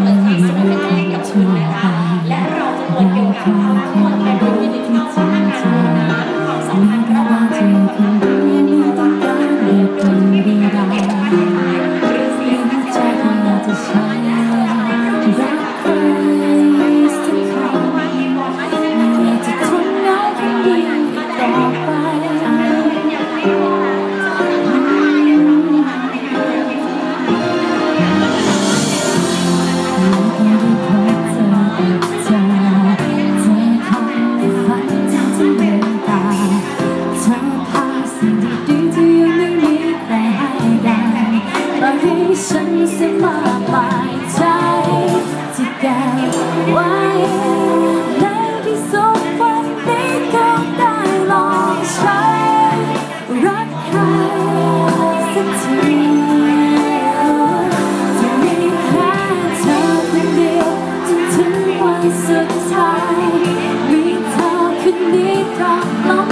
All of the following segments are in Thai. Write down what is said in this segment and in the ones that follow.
เหมือนสะสมเป็นแลกกับเงินนะคะ และเราจะเนอยู่กับเอาเงินไป ให้ฉันเสียมากมายใจที่แก้ไว้ในที่สุดวันนี้เขาได้ลองใช้รักใครสักทีจะมีแค่เธอคนเดียวจนถึงวันสุดท้ายมีเธอคืนนี้กับลม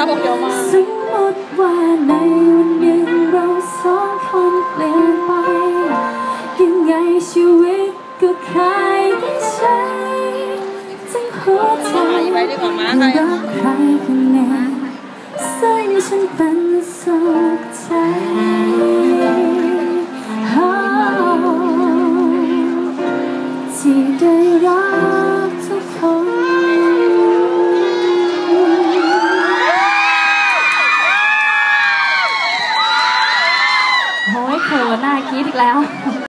าพองเดียวมาสมมติว่าในวันหนึ่เราสองคนเปลี่ยนไป ยังไงชีวิตก็คล้ายกันใช่ทั้งหัวใจไม่รักใครคนหน่ใส่ฉันเป็นสุขใจ 来啊！